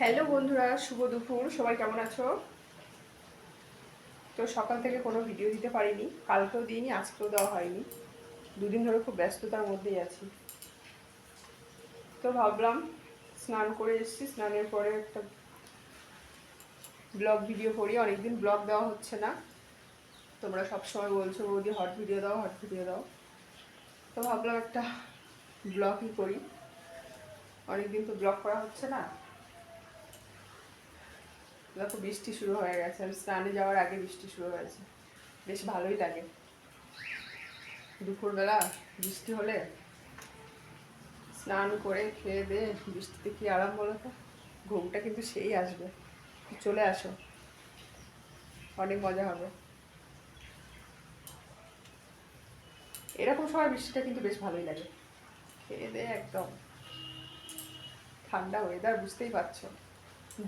Hello বন্ধুরা, শুভ দুপুর। সবাই কেমন আছো? তো সকাল থেকে কোনো ভিডিও দিতে পারিনি, কালকেও দিইনি, আজকেও দেওয়া হয়নি। দুদিন ধরে খুব ব্যস্ততার মধ্যেই আছি। তো ভাবলাম স্নান করে এসেছি, স্নানের পরে একটা ব্লগ ভিডিও করি। অনেকদিন ব্লগ দেওয়া হচ্ছে না। তোমরা সবসময় বলছো, বৌদি হট ভিডিও দাও হট ভিডিও দাও। তো ভাবলাম একটা ব্লগই করি। অনেকদিন তো ব্লগ করা হচ্ছে না। দেখো বৃষ্টি শুরু হয়ে গেছে। আমি স্নানে যাওয়ার আগে বৃষ্টি শুরু হয়েছে। বেশ ভালোই লাগে। দুপুরবেলা বৃষ্টি হলে স্নান করে খেয়ে দিয়ে বৃষ্টিতে কি আরাম বলো তো? ঘুমটা কিন্তু সেই আসবে। চলে আসো। অনেক মজা হবে। এরকম সময় বৃষ্টিটা কিন্তু বেশ ভালোই লাগে। খেয়ে দিয়ে একদম ঠান্ডা ওয়েদার বুঝতেই পারছ।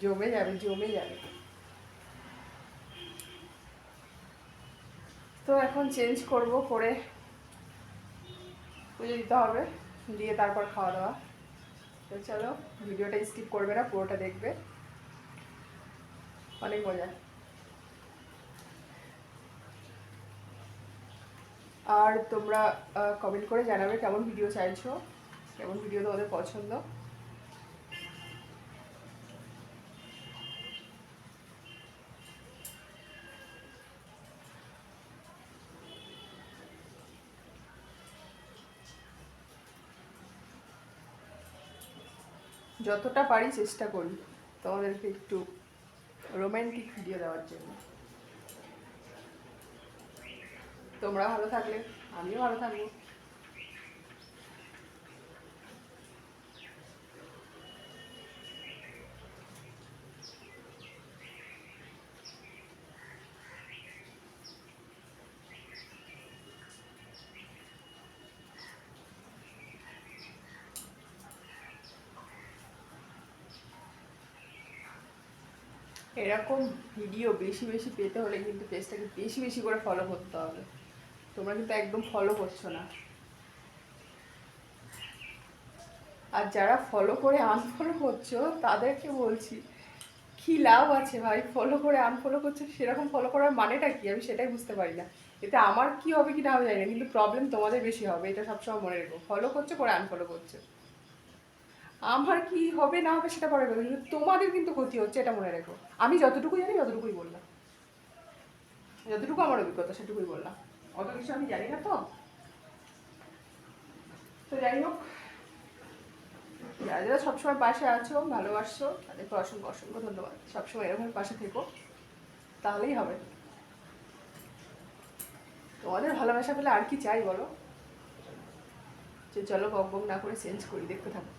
জমে যাবে জমে যাবে তো এখন চেঞ্জ করব করে পুজো দিতে হবে দিয়ে তারপর খাওয়া দাওয়া তো চলো ভিডিওটা স্কিপ করবে না পুরোটা দেখবে অনেক মজা আর তোমরা কমেন্ট করে জানাবে কেমন ভিডিও চাইছো, কেমন ভিডিও তোমাদের পছন্দ। যতটা পারি চেষ্টা করি। তোমাদেরকে একটু রোম্যান্টিক ভিডিও দেওয়ার জন্য। তোমরা ভালো থাকলে, আমিও ভালো থাকব। এরকম ভিডিও বেশি বেশি পেতে হলে কিন্তু পেজটাকে বেশি বেশি করে ফলো করতে হবে। তোমরা কিন্তু একদম ফলো করছ না। আর যারা ফলো করে আনফলো করছ, তাদেরকে বলছি, কি লাভ আছে ভাই? ফলো করে আনফলো করছ, সেরকম ফলো করার মানেটা কি? আমি সেটাই বুঝতে পারি না। এতে আমার কি হবে কি না হবে জানি না, কিন্তু প্রবলেম তোমাদের বেশি হবে, এটা সবসময় মনে রেখো। ফলো করছ করে আনফলো করছ। আমার কি হবে, না হবে সেটা পরে কথা তোমাদের কিন্তু ক্ষতি হচ্ছে, এটা মনে রেখো। আমি যতটুকু জানি, ততটুকুই বললাম। যতটুকু আমার অভিজ্ঞতা, সেটুকুই বললাম। অত কিছু আমি জানি না তো। তো যাই হোক, যারা যারা সবসময় পাশে আছো ভালোবাসছো তাদেরকে অসংখ্য অসংখ্য ধন্যবাদ। সবসময় এরকম পাশে থেকো, তাহলেই হবে। তোমাদের ভালোবাসা পেলে আর কি চাই বলো? যে চলো বক বক না করে চেঞ্জ করি, দেখতে থাকো।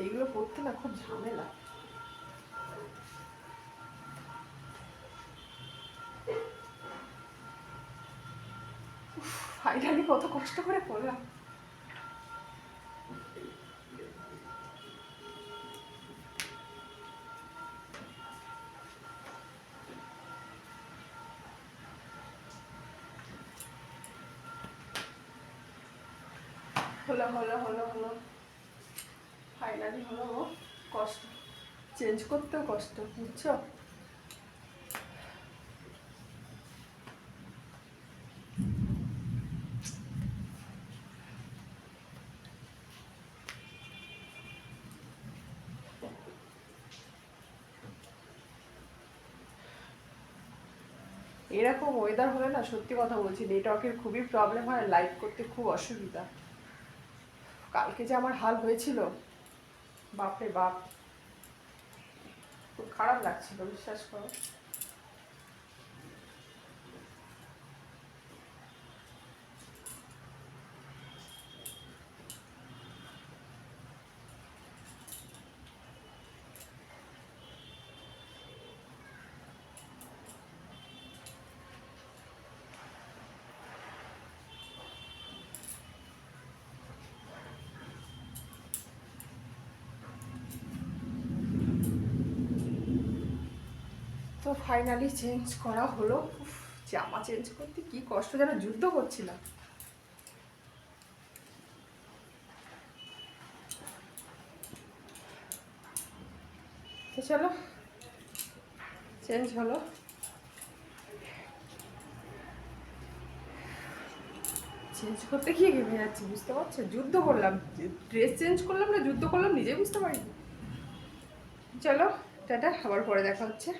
এইগুলো পড়তে না খুব ঝামেলা। ফাইনালি কত কষ্ট করে পড়লাম। হলো হলো হলো হলো। ফাইনালি হলো কষ্ট। চেঞ্জ করতেও কষ্ট, বুঝছ? এরকম ওয়েদার হলে না সত্যি কথা বলছি নেটওয়ার্কের খুবই প্রবলেম হয় লাইভ করতে খুব অসুবিধা। কালকে যে আমার হাল হয়েছিল বাপরে বাপ। খুব খারাপ লাগছিল বিশ্বাস করো। তো ফাইনালি চেঞ্জ করা হলো। জামা চেঞ্জ করতে কি কষ্ট যেন যুদ্ধ করছিলাম। তো চলো চেঞ্জ হলো। চেঞ্জ করতে গিয়ে ঘেমে যাচ্ছি, বুঝতে পারছ? যুদ্ধ করলাম। ড্রেস চেঞ্জ করলাম না, যুদ্ধ করলাম, নিজেই বুঝতে পারিনি। চলো, টাটা, আবার পরে দেখা হচ্ছে।